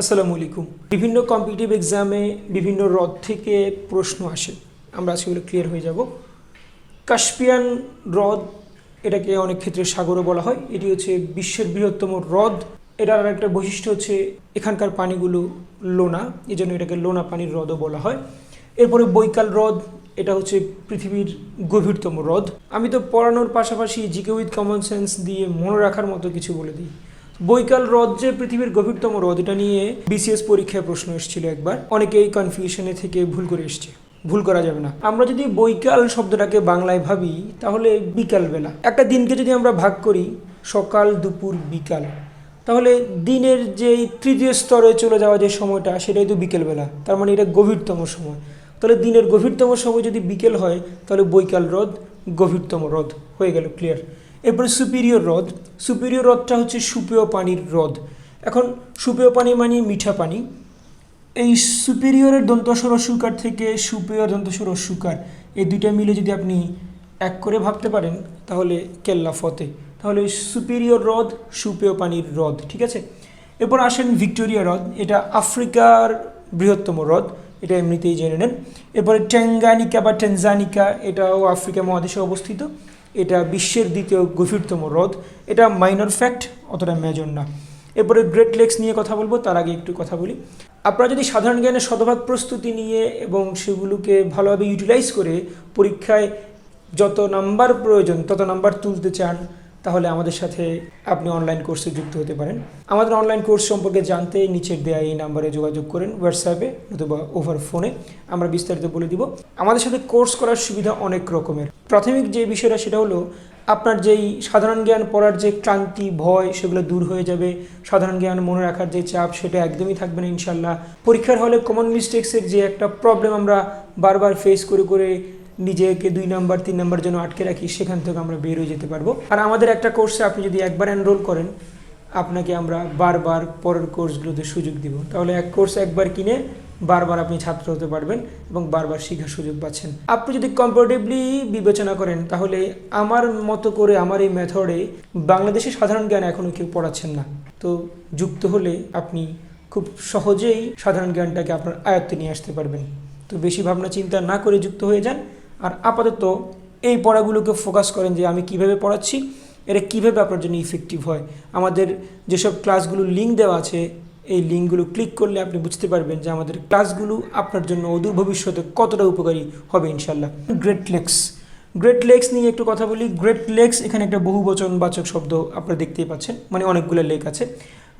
আসসালামু আলাইকুম। বিভিন্ন কম্পিটিটিভ এক্সামে বিভিন্ন হ্রদ থেকে প্রশ্ন আসে। আমরা সেগুলো ক্লিয়ার হয়ে যাব। কাস্পিয়ান হ্রদ এটাকে অনেক ক্ষেত্রে সাগরও বলা হয়। এটি হচ্ছে বিশ্বের বৃহত্তম হ্রদ এটার আর একটা বৈশিষ্ট্য হচ্ছে এখানকার পানিগুলো লোনা এই জন্য এটাকে লোনা পানির হ্রদও বলা হয়। এরপরে বৈকাল হ্রদ এটা হচ্ছে পৃথিবীর গভীরতম হ্রদ আমি তো পড়ানোর পাশাপাশি জিকে উইথ কমন সেন্স দিয়ে মনে রাখার মতো কিছু বলে দিই। বৈকাল হ্রদ যে পৃথিবীর গভীরতম হ্রদ এটা নিয়ে বিসিএস পরীক্ষায় প্রশ্ন এসেছিল একবার। অনেকেই কনফিউশনে থেকে ভুল করে এসছে। ভুল করা যাবে না। আমরা যদি বৈকাল শব্দটাকে বাংলায় ভাবি, তাহলে বিকাল বেলা একটা দিনকে যদি আমরা ভাগ করি, সকাল, দুপুর, বিকাল, তাহলে দিনের যে তৃতীয় স্তরে চলে যাওয়া যে সময়টা, সেটাই তো বিকেলবেলা। তার মানে এটা গভীরতম সময়। তাহলে দিনের গভীরতম সময় যদি বিকেল হয়, তাহলে বৈকাল হ্রদ গভীরতম হ্রদ হয়ে গেল ক্লিয়ার এরপরে সুপিরিয়র হ্রদ। সুপিরিয়র হ্রদটা হচ্ছে সুপেয় পানির হ্রদ। এখন সুপেয় পানি মানে মিঠা পানি। এই সুপিরিয়রের দন্তস্বর সুকার থেকে সুপেয় দন্তস্বর সুকার এই দুইটা মিলে যদি আপনি এক করে ভাবতে পারেন, তাহলে কেল্লা ফতে। তাহলে সুপিরিয়র হ্রদ, সুপেয় পানির হ্রদ, ঠিক আছে? এরপর আসেন ভিক্টোরিয়া হ্রদ। এটা আফ্রিকার বৃহত্তম হ্রদ, এটা এমনিতেই জেনে নেন। এরপরে ট্যাঙ্গানিকা বা টেনজানিকা, এটাও আফ্রিকা মহাদেশে অবস্থিত। এটা বিশ্বের দ্বিতীয় গভীরতম হ্রদ। এটা মাইনর ফ্যাক্ট অতটা মেজর না। এরপরে গ্রেট লেকস নিয়ে কথা বলব, তার আগে একটু কথা বলি। আপনারা যদি সাধারণ জ্ঞানের শতভাগ প্রস্তুতি নিয়ে এবং সেগুলোকে ভালোভাবে ইউটিলাইজ করে পরীক্ষায় যত নাম্বার প্রয়োজন, তত নাম্বার তুলতে চান তাহলে আমাদের সাথে আপনি অনলাইন কোর্সে যুক্ত হতে পারেন। আমাদের অনলাইন কোর্স সম্পর্কে জানতে নিচের দেয়া এই নাম্বারে যোগাযোগ করেন হোয়াটসঅ্যাপে অথবা ওভার ফোনে আমরা বিস্তারিত বলে দিব। আমাদের সাথে কোর্স করার সুবিধা অনেক রকমের। প্রাথমিক যে বিষয়টা সেটা হলো, আপনার যেই সাধারণ জ্ঞান পড়ার যে ক্লান্তি, ভয় সেগুলো দূর হয়ে যাবে। সাধারণ জ্ঞান মনে রাখার যে চাপ সেটা একদমই থাকবে না ইনশাল্লাহ পরীক্ষার হলে কমন মিস্টেক্সের যে একটা প্রবলেম আমরা বারবার ফেস করে করে নিজেকে দুই নাম্বার, তিন নাম্বার জন্য আটকে রাখি, সেখান থেকে আমরা বের হয়ে যেতে পারব। আর আমাদের একটা কোর্সে আপনি যদি একবার এনরোল করেন, আপনাকে আমরা বারবার পরের কোর্সগুলোতে সুযোগ দিব। তাহলে এক কোর্স একবার কিনে বারবার আপনি ছাত্র হতে পারবেন এবং বারবার শেখার সুযোগ পাচ্ছেন। আপনি যদি কম্পারেটিভলি বিবেচনা করেন, তাহলে আমার মতো করে, আমার এই মেথডে বাংলাদেশে সাধারণ জ্ঞান এখনও কেউ পড়াচ্ছেন না। তো যুক্ত হলে আপনি খুব সহজেই সাধারণ জ্ঞানটাকে আপনার আয়ত্তে নিয়ে আসতে পারবেন। তো বেশি ভাবনা চিন্তা না করে যুক্ত হয়ে যান। আর আপাতত এই পড়াগুলোকে ফোকাস করেন যে আমি কীভাবে পড়াচ্ছি, এটা কীভাবে আপনার জন্য ইফেক্টিভ হয়। আমাদের যেসব ক্লাসগুলো লিঙ্ক দেওয়া আছে, এই লিঙ্কগুলো ক্লিক করলে আপনি বুঝতে পারবেন যে আমাদের ক্লাসগুলো আপনার জন্য অদূর ভবিষ্যতে কতটা উপকারী হবে ইনশাল্লাহ গ্রেট লেক্স গ্রেট লেক্স নিয়ে একটু কথা বলি। গ্রেট লেক্স এখানে একটা বহুবচনবাচক শব্দ আপনারা দেখতেই পাচ্ছেন মানে অনেকগুলো লেক আছে।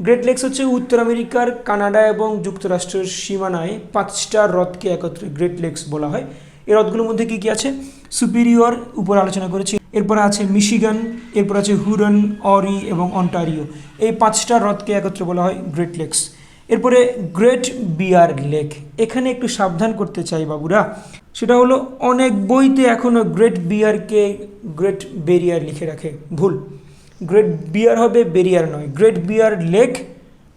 গ্রেট লেক্স হচ্ছে উত্তর আমেরিকার কানাডা এবং যুক্তরাষ্ট্রের সীমানায় পাঁচটা হ্রদকে একত্রে গ্রেট লেক্স বলা হয়। এই হ্রদগুলোর মধ্যে কী কী আছে? সুপিরিয়র উপর আলোচনা করেছি। এরপর আছে মিশিগান এরপর আছে হুরন অরি এবং অন্টারিও এই পাঁচটা হ্রদকে একত্রে বলা হয় গ্রেট লেকস এরপরে গ্রেট বিয়ার লেক এখানে একটু সাবধান করতে চাই বাবুরা। সেটা হলো, অনেক বইতে এখনও গ্রেট বিয়ারকে গ্রেট বেরিয়ার লিখে রাখে। ভুল। গ্রেট বিয়ার হবে বেরিয়ার নয়। গ্রেট বিয়ার লেক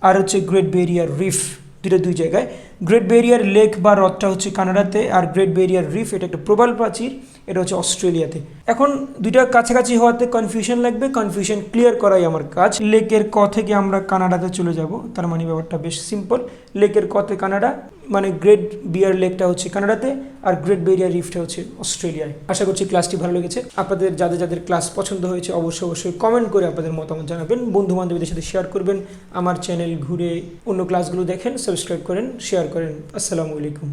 আর হচ্ছে গ্রেট বেরিয়ার রিফ দুটো দুই জায়গায়। গ্রেট ব্যারিয়ার লেক বা হ্রদটা হচ্ছে কানাডাতে, আর গ্রেট ব্যারিয়ার রিফ এটা একটা প্রবাল প্রাচীর, এটা হচ্ছে অস্ট্রেলিয়াতে। এখন দুইটা কাছাকাছি হওয়াতে কনফিউশন লাগবে কনফিউশন ক্লিয়ার করাই আমার কাজ। লেকের ক থেকে আমরা কানাডাতে চলে যাব, তার মানে ব্যাপারটা বেশ সিম্পল লেকের কতে কানাডা মানে গ্রেট বিয়ার লেকটা হচ্ছে কানাডাতে, আর গ্রেট বেরিয়ার রিফটা হচ্ছে অস্ট্রেলিয়ায়। আশা করছি ক্লাসটি ভালো লেগেছে। আপনাদের, যাদের যাদের ক্লাস পছন্দ হয়েছে, অবশ্যই অবশ্যই কমেন্ট করে আপনাদের মতামত জানাবেন। বন্ধু বান্ধবীদের সাথে শেয়ার করবেন। আমার চ্যানেল ঘুরে অন্য ক্লাসগুলো দেখেন সাবস্ক্রাইব করেন শেয়ার করেন। আসসালামু আলাইকুম।